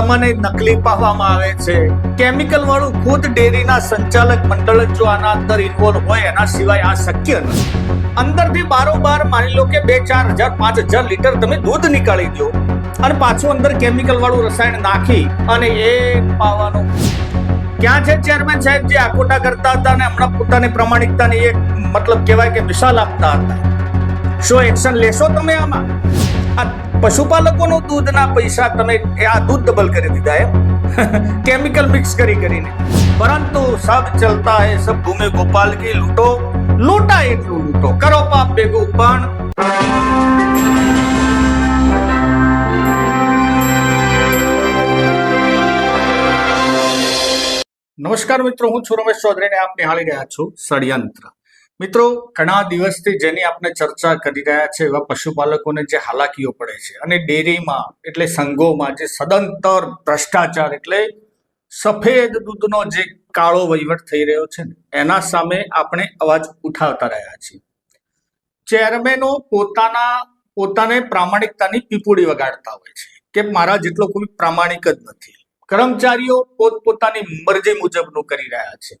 તમને નકલી પાવામાં આવે છે. કેમિકલ વાળું ખુદ ડેરીના સંચાલક મંડળ જ આના અંદર ઇન્વોલ્વ હોય, એના સિવાય આ શક્ય નથી. અંદરથી બારોબાર માની લો કે બે, ચાર હજાર, પાંચ હજાર લીટર તમે દૂધ નીકાળી દો અને પાછું અંદર કેમિકલ વાળું રસાયણ નાખી અને એ પાવાનું. ક્યાં છે ચેરમેન સાહેબ જે આકોટા કરતા હતા અને હમણાં પોતાની પ્રમાણિકતાની એક મતલબ કહેવાય કે મિસાલ આપતા હતા? શું એક્શન લેશો તમે આમાં? આ પશુપાલકોનું દૂધના પૈસા તમે આ દૂધ ડબલ કરી દીધા એમ. કેમિકલ મિક્સ કરી કરીને. પરંતુ સબ ચલતા હે સબ ભૂમે ગોપાલ કી લૂંટો, લૂંટા એટલું લૂંટો. કરો પાપ ભેગું પણ નમસ્કાર મિત્રો, હું છું રમેશ ચૌધરી ને આપ નિહાળી રહ્યા છો ષડયંત્ર. મિત્રો, ઘણા દિવસથી જેની આપણે ચર્ચા કરી રહ્યા છે એવા પશુપાલકોને જે હાલાકીઓ પડે છે અને ડેરીમાં એટલે સંઘોમાં જે સદંતર ભ્રષ્ટાચાર એટલે સફેદ દૂધનો જે કાળો વહીવટ થઈ રહ્યો છે એના સામે આપણે અવાજ ઉઠાવતા રહ્યા છીએ. ચેરમેનો પોતાના, પોતાને પ્રામાણિકતાની પીપુડી વગાડતા હોય છે, કે મારા જેટલો કોઈ પ્રામાણિક જ નથી. કર્મચારીઓ પોતપોતાની મરજી મુજબનું કરી રહ્યા છે.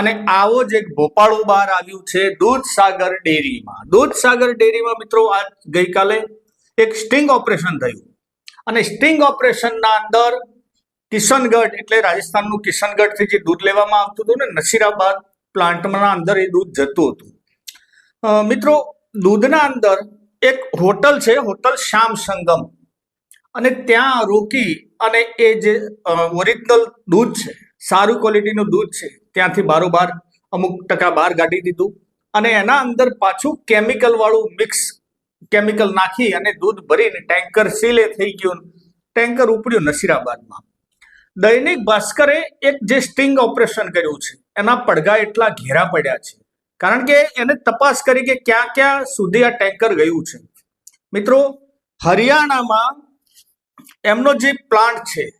અને આવો જ એક ભોપાળું બહાર આવ્યું છે દૂધસાગર ડેરીમાં. દૂધસાગર ડેરીમાં મિત્રો આજ ગઈકાલે એક સ્ટિંગ ઓપરેશન થયું. અને સ્ટિંગ ઓપરેશનના અંદર કિશનગઢ એટલે રાજસ્થાનનું કિશનગઢથી જે દૂધ લેવામાં આવતું હતું ને નસીરાબાદ પ્લાન્ટના અંદર એ દૂધ જતું હતું. મિત્રો દૂધના અંદર એક હોટલ છે, હોટલ શ્યામ સંગમ. અને ત્યાં રોકી અને એ જે ઓરિજિનલ દૂધ છે, સારું ક્વોલિટીનું દૂધ છે, ત્યાંથી બારોબાર અમુક ટકા બહાર કાઢી દીધું અને એના અંદર પાછું કેમિકલવાળું મિક્સ કેમિકલ નાખી અને દૂધ ભરીને ટેન્કર સીલે થઈ ગયું. ટેન્કર ઉપડ્યું નસીરાબાદમાં. દૈનિક ભાસ્કરે એક જે સ્ટિંગ ઓપરેશન કર્યું છે, એના પડઘા એટલા ઘેરા પડ્યા છે. કારણ કે એને તપાસ કરી કે ક્યાં ક્યાં સુધી આ ટેન્કર ગયું છે. મિત્રો, હરિયાણામાં એમનો જે પ્લાન્ટ છે,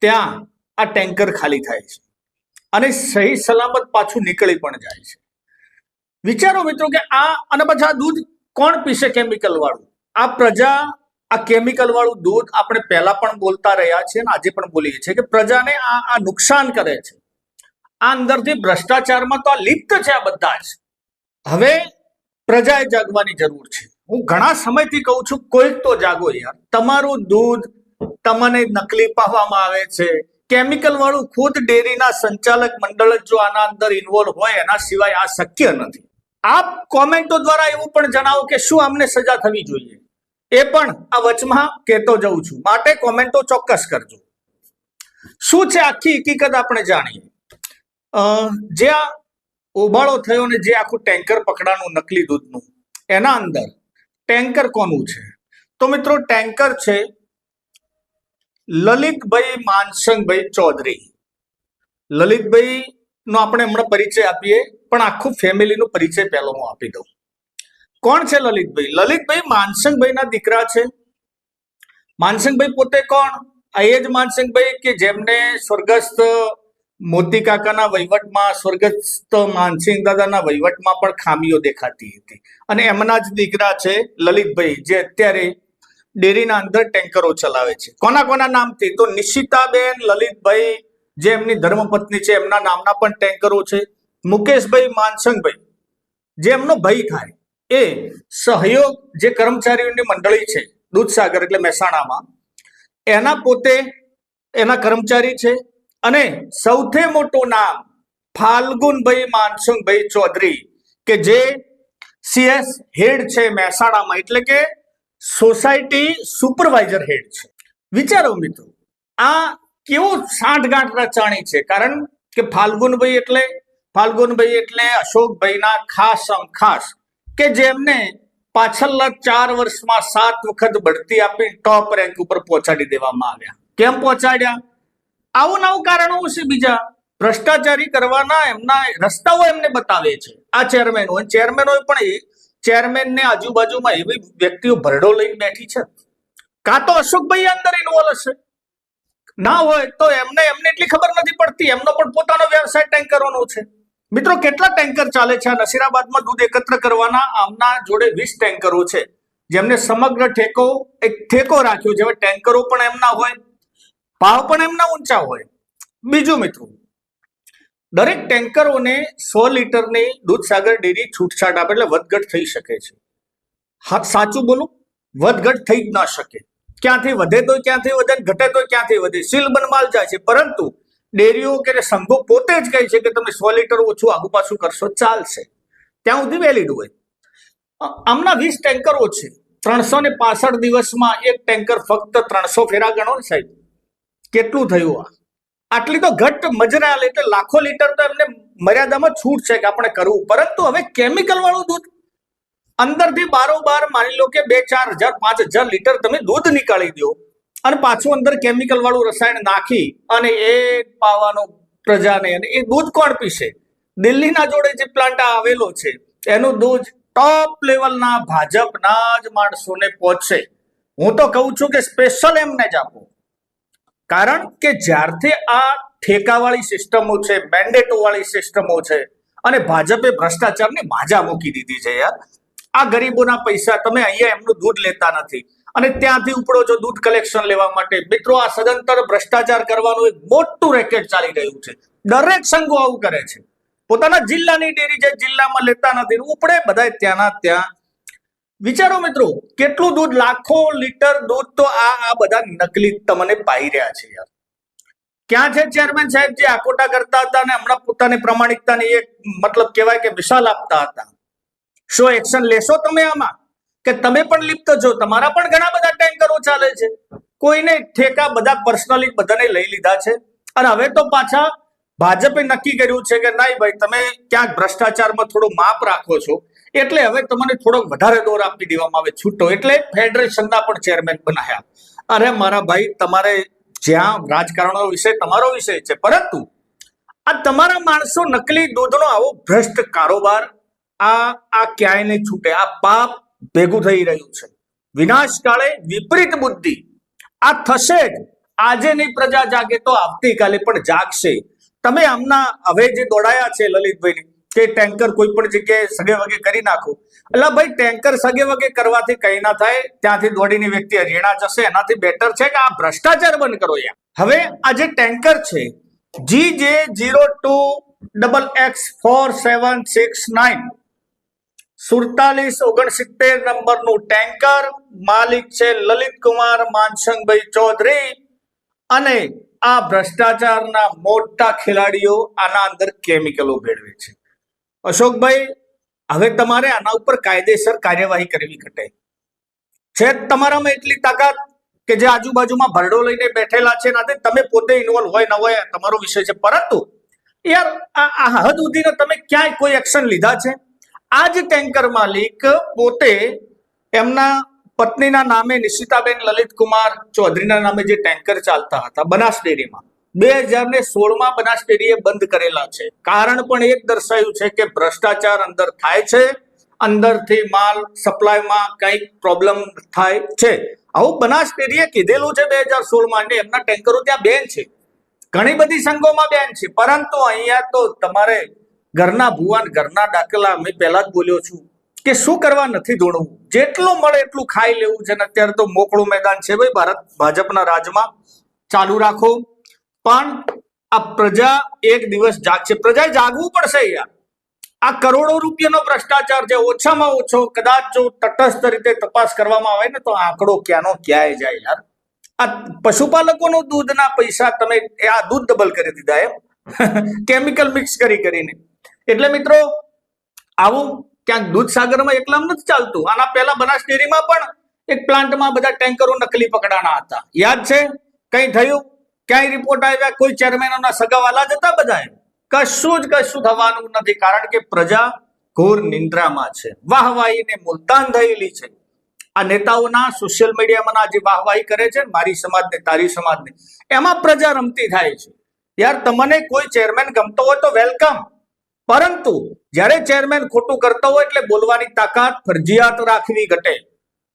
ત્યાં આ ટેન્કર ખાલી થાય છે. અને સહી સલામત પાછું નીકળી પણ જાય છે. વિચારો મિત્રો કે આ અને આ દૂધ કોણ પીશે કેમિકલ વાળું? આ પ્રજા, આ કેમિકલ વાળું દૂધ આપણે પહેલા પણ બોલતા રહ્યા છીએ અને આજે પણ બોલીએ છીએ કે પ્રજાને આ આ નુકસાન કરે છે. આ અંદરથી ભ્રષ્ટાચારમાં તો આ લિપ્ત છે આ બધા જ. હવે પ્રજાએ જાગવાની જરૂર છે. હું ઘણા સમયથી કહું છું, કોઈક તો જાગો યાર. તમારું દૂધ તમને નકલી પાવામાં આવે છે. કેમિકલ વાળું ખુદ ડેરીના સંચાલક મંડળ જ આના અંદર ઇન્વોલ્વ હોય, એના સિવાય આ શક્ય નથી. આપ કોમેન્ટો દ્વારા એવું પણ જણાવો કે શું આમને સજા થવી જોઈએ. એ પણ આ વચમાં કહેતો જઉં છું. માટે કોમેન્ટો ચોક્કસ કરજો. શું છે આખી હકીકત આપણે જાણીએ? જે આ ઉબાળો થયો ને જે આખું ટેન્કર પકડાનું નકલી દૂધનું, એના અંદર ટેન્કર કોનું છે? તો મિત્રો ટેન્કર છે લલિતભાઈ માનસંગભાઈ ચૌધરી. લલિતભાઈ નો આપણે હમણાં પરિચય આપીએ, પણ આખું ફેમિલીનો પરિચય પહેલો હું આપી દઉં. કોણ છે લલિતભાઈ? લલિતભાઈ માનસંગભાઈના દીકરા છે. માનસંગભાઈ પોતે કોણ? આ એ જ માનસંગભાઈ કે જેમને સ્વર્ગસ્થ મોતી કાકાના વહીવટમાં સ્વર્ગસ્થ માનસિંહ દાદાના વહીવટમાં પણ ખામીઓ દેખાતી હતી. અને એમના જ દીકરા છે લલિતભાઈ, જે અત્યારે ડેરીના અંદર ટેન્કરો ચલાવે છે. કોના કોના નામથી? તો નિશિતાબેન, લલિતભાઈ, જે એમની ધર્મપત્ની છે, એમના નામના પણ ટેન્કરો છે. મુકેશભાઈ, માનસંગભાઈ, જે એમનો ભાઈ થાય, એ સહયોગ જે કર્મચારીઓની મંડળી છે, દૂધસાગર એટલે મહેસાણામાં, એના પોતે એના કર્મચારી છે અને સૌથી મોટું નામ ફાલ્ગુનભાઈ માનસુંગભાઈ ચૌધરી, કે જે સીએસ હેડ છે મહેસાણામાં, એટલે કે સોસાયટી સુપરવાઇઝર હેડ છે. વિચારો મિત્રો, આ કેવું સાંઠગાંઠ રચાણી છે? કારણ કે ફાલ્ગુનભાઈ એટલે ફાલ્ગુનભાઈ એટલે અશોકભાઈના ખાસ ખાસ, કે જેમને પાછળના ચાર વર્ષમાં સાત વખત બઢતી આપી ટોપ રેન્ક ઉપર પહોંચાડી દેવામાં આવ્યા. કેમ પહોંચાડ્યા? આવું નવું કારણો છે બીજા? ભ્રષ્ટાચારી કરવાના એમના રસ્તાઓ એમને બતાવે છે. આ ચેરમેન હોય. ચેરમેન હોય પણ એ ચેરમેનને આજુબાજુમાં એવી વ્યક્તિઓ ભરડો લઈને બેઠી છે. કાં તો અશોકભાઈ અંદર ઇન્વોલ્વ હશે? ના હોય તો એમને એમને એટલી ખબર નથી પડતી. એમનો પણ પોતાનો વ્યવસાય ટેન્કરોનો છે. મિત્રો, કેટલા ટેન્કર ચાલે છે? નસીરાબાદમાં દૂધ એકત્ર કરવાના આમના જોડે વીસ ટેન્કરો છે. જેમને સમગ્ર ઠેકો, એક ઠેકો રાખ્યો છે ટેન્કરો પણ એમના હોય. ભાવ પણ એમના ઊંચા હોય. બીજું મિત્રો, દરેક ટેન્કરોને સો લીટરની દૂધસાગર ડેરી છૂટછાટ આપે એટલે વધઘટ થઈ શકે છે. હા, સાચું બોલું? વધઘટ થઈ જ ના શકે. ક્યાંથી વધે તો ક્યાંથી વધે, ઘટે તો ક્યાંથી વધે? સીલ બનમાલ જાય છે. પરંતુ ડેરીઓ કે સંઘો પોતે જ કહે છે કે તમે સો લીટર ઓછું આગુ પાછું કરશો, ચાલશે. ત્યાં સુધી વેલિડ હોય. આમના વીસ ટેન્કરો છે. ત્રણસો ને પાસઠ દિવસમાં એક ટેન્કર ફક્ત ત્રણસો ફેરા ગણો સાહેબ. કેટલું થયું આ? આટલી તો ઘટ મજરાલ એટલે લાખો લીટર તો એમને મર્યાદામાં છૂટ છે કે આપણે કરવું. પરંતુ હવે કેમિકલ વાળું દૂધ, અંદરથી બારોબાર માની લો કે બે, ચાર હજાર, પાંચ હજાર લીટર તમે દૂધ નીકાળી દો અને પાછું અંદર કેમિકલ વાળું રસાયણ નાખી અને એ પાવાનો પ્રજાને અને એ દૂધ કોણ પીશે? દિલ્હીના જોડે જે પ્લાન્ટ આવેલો છે, એનું દૂધ ટોપ લેવલના ભાજપના જ માણસોને પહોંચશે. હું તો કહું છું કે સ્પેશિયલ એમને જ આપો. કારણ કે જ્યારથી આ ઠેકાવાળી સિસ્ટમો છે બેન્ડેટો વાળી સિસ્ટમો છે, અને ભાજપે ભ્રષ્ટાચારની માજા મૂકી દીધી છે યાર. આ ગરીબોના પૈસા તમે અહીંયા એમનું દૂધ લેતા નથી. અને ત્યાંથી ઉપડો છો દૂધ કલેક્શન લેવા માટે. મિત્રો, આ સદંતર ભ્રષ્ટાચાર કરવાનું એક મોટું રેકેટ ચાલી રહ્યું છે. દરેક સંઘો આવું કરે છે. પોતાના જિલ્લાની ડેરી જે જિલ્લામાં લેતા નથી, ઉપડે બધા ત્યાંના ત્યાં વિચારો મિત્રો, કેટલું દૂધ, લાખો લીટર દૂધ તો આ આ બધા નકલી તમને પાઈ રહ્યા છે યાર. ક્યાં છે ચેરમેન સાહેબ જે આકોટા કરતા હતા અને હમણાં પોતાની પ્રમાણિકતાની એક મતલબ કહેવાય કે વિશાલ આપતા હતા. શું એક્શન લેશો તમે આમાં? કે તમે પણ લિપ્ત છો? તમારા પણ ઘણા બધા ટેન્કરો ચાલે છે. કોઈને ઠેકા બધા પર્સનલી બધાને લઈ લીધા છે. અને હવે તો પાછા ભાજપે નક્કી કર્યું છે કે નહીં ભાઈ, તમે ક્યાંક ભ્રષ્ટાચારમાં થોડું માપ રાખો છો. એટલે હવે તમને થોડોક વધારે દોર આપી દેવામાં આવે, છૂટો. એટલે ફેડરેશનના પણ ચેરમેન બનાયા. અરે મારા ભાઈ, તમારે જ્યાં રાજકારણો વિશે, તમારો વિષય છે, પરંતુ આ તમારા માણસો નકલી દૂધનો આવો ભ્રષ્ટ કારોબાર, આ આ ક્યાંય નહીં છૂટે? આ પાપ ભેગું થઈ રહ્યું છે. વિનાશ કાળે વિપરીત બુદ્ધિ. આ થશે જ. આજે નહીં પ્રજા જાગે તો આવતીકાલે પણ જાગશે. તમે આમના હવે જે દોડાયા છે લલિતભાઈ કે ટેન્કર કોઈ પણ જગ્યાએ સગે વગે કરી નાખો. એટલે ભાઈ, ટેન્કર સગે વગે કરવાથી કઈ ના થાય, ત્યાંથી દોડીને વ્યક્તિ હરિયાણા જશે, એનાથી બેટર છે કે આ ભ્રષ્ટાચાર બંધ કરો યાર. હવે આ જે ટેન્કર છે જી જે zero two double X four seven six nine સુડતાલીસ ઓગણસિત્તેર નંબરનું ટેન્કર માલિક છે લલિત કુમાર માનસંગભાઈ ચૌધરી. અને આ ભ્રષ્ટાચારના મોટા ખેલાડીઓ આના અંદર કેમિકલો ભેળવે છે. અશોકભાઈ, હવે તમારે આના ઉપર કાયદેસર કાર્યવાહી કરવી ઘટે. છે તમારામાં એટલી તાકાત કે જે આજુબાજુમાં ભરડો લઈને બેઠેલા છે નાતે તમે પોતે ઇન્વોલ્વ હોય ન હોય, તમારો વિષય છે. પરંતુ, યાર, આ હદ સુધીને તમે ક્યાંય કોઈ એક્શન લીધા છે? આ જ ટેન્કર માલિક પોતે એમના પત્નીના નામે નિશિતાબેન લલિત કુમાર ચૌધરીના નામે જે ટેન્કર ચાલતા હતા, બનાસ ડેરીમાં. બે હજાર ને સોળમાં બનાસ ડેરીએ બંધ કરેલા છે. કારણ પણ એક દર્શાયું છે કે ભ્રષ્ટાચાર અંદર થાય છે. અંદરથી માલ સપ્લાયમાં કંઈક પ્રોબ્લેમ થાય છે. આવું બનાસ ડેરીએ કીધેલું છે બે હજાર સોળમાં અને એમના ટેન્કરો ત્યાં બેન છે. ઘણી બધી સંઘોમાં બેન છે. પરંતુ અહીંયા તો તમારે ઘરના ભુવાન ઘરના દાખલા મેં પહેલા જ બોલ્યો છું કે શું કરવા નથી દોડવું જેટલું મળે એટલું ખાઈ લેવું છે. ને અત્યારે તો મોકળું મેદાન છે ભાઈ. ભારત ભાજપના રાજમાં. ચાલુ રાખો. પણ આ પ્રજા એક દિવસ જાગશે પ્રજાએ જાગવું પડશે યાર. આ કરોડો રૂપિયાનો ભ્રષ્ટાચાર છે ઓછામાં ઓછો કદાચ જો તટસ્થ રીતે તપાસ કરવામાં આવે ને તો આંકડો ક્યાંનો ક્યાંય જાય યાર. આ પશુપાલકોનું દૂધના પૈસા તમે આ દૂધ ડબલ કરી દીધા એમ. કેમિકલ મિક્સ કરી કરીને. એટલે મિત્રો, આવું ક્યાંક દૂધસાગરમાં એકલામ નથી ચાલતું. આના પહેલા બનાસ ડેરીમાં પણ એક પ્લાન્ટમાં બધા ટેન્કરો નકલી પકડાના હતા. યાદ છે? કઈ થયું? ક્યાંય રિપોર્ટ આવ્યા, કોઈ ચેરમેનોના સગાવાલા જતા બધા કશું જ કશું થવાનું નથી, કારણ કે પ્રજા ઘોર નિંદ્રામાં છે. વાહવાહીને મુલતાન થયેલી છે. આ નેતાઓના સોશિયલ મીડિયામાં જે વાહવાહી કરે છે, મારી સમાજને, તારી સમાજને. એમાં પ્રજા રમતી થાય છે. યાર, તમને કોઈ ચેરમેન ગમતો હોય તો વેલકમ પરંતુ જ્યારે ચેરમેન ખોટું કરતો હોય એટલે બોલવાની તાકાત ફરજિયાત રાખવી ઘટે.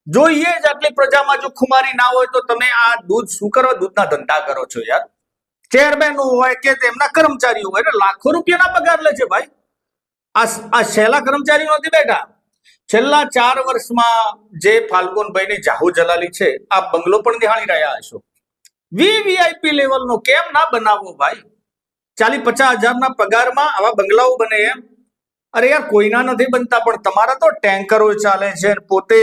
જોઈએ જ આટલી પ્રજામાં જો ખુમારી ના હોય તો તમે આ દૂધ શું કરો? દૂધના ધંધા કરો છો યાર. ચેરમેન હોય કે તેમના કર્મચારીઓ હોય, એટલે લાખો રૂપિયાના પગાર લે છે ભાઈ. આ આ છેલ્લા કર્મચારીઓ નથી બેઠા. છેલ્લા ચાર વર્ષમાં જે ફાલ્ગુનભાઈની જાહુ જલાલી છે, આ બંગલો પણ નિહાળી રહ્યા હશો. વીવીઆઈપી લેવલનો કેમ ના બનાવવો ભાઈ? ચાલી પચાસ હજારના પગારમાં આવા બંગલાઓ બને એમ. અરે યાર, કોઈના નથી બનતા, પણ તમારા તો ટેન્કરો ચાલે છે પોતે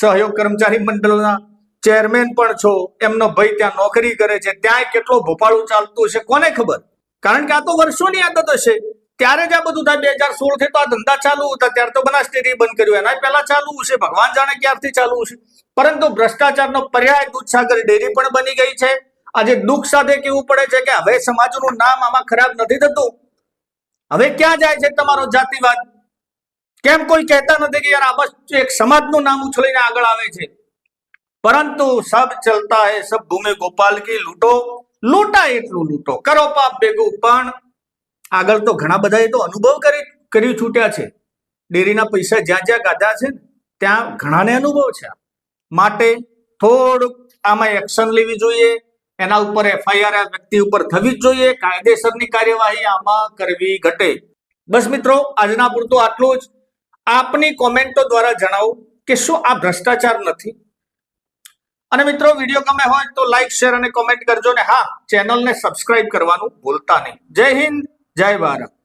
સહયોગ કર્મચારી મંડળના ચેરમેન પણ છો, એમનો ભાઈ ત્યાં નોકરી કરે છે, ત્યાં કેટલો ભોપાળું ચાલતું હશે, કોને ખબર? કારણ કે આ તો વર્ષોની આદત હશે. ત્યારે જ આ બધું થાય. બે હજાર સોળથી તો આ ધંધા ચાલુ હતા. ત્યારે તો બનાસ ડેરી બંધ કર્યું. એના પહેલા ચાલુ હશે. ભગવાન જાણે ક્યારથી ચાલુ હશે. પરંતુ ભ્રષ્ટાચારનો પર્યાય દૂધસાગર ડેરી પણ બની ગઈ છે. આજે દુઃખ સાથે કેવું પડે છે કે હવે સમાજનું નામ આમાં ખરાબ નથી થતું. હવે ક્યાં જાય છે તમારો જાતિવાદ? કેમ કોઈ કહેતા નથી કે યાર આ બસ એક સમાજનું નામ ઉછળીને આગળ આવે છે? પરંતુ સબ ચલતા હે, સબ ભૂમે ગોપાલ કી લૂંટો. લૂંટા એટલું લૂંટો. કરો પાપ ભેગું, પણ આગળ તો ઘણા બધાએ તો અનુભવ કરી કરી છૂટ્યા છે. ડેરીના પૈસા જ્યાં જ્યાં ગાધા છે ત્યાં ઘણાને અનુભવ છે. માટે થોડુંક આમાં એક્શન લેવી જોઈએ. એના ઉપર એફઆઈઆર આ વ્યક્તિ ઉપર થવી જ જોઈએ. કાયદેસરની કાર્યવાહી આમાં કરવી ઘટે. બસ મિત્રો, આજના પૂરતું આટલું જ. આપની કોમેન્ટો દ્વારા જણાવો કે શું આ ભ્રષ્ટાચાર નથી? અને મિત્રો, વીડિયો ગમે હોય તો લાઈક શેર અને કોમેન્ટ કરજો ને હા ચેનલને સબસ્ક્રાઇબ કરવાનું ભૂલતા નહીં. જય હિન્દ, જય ભારત.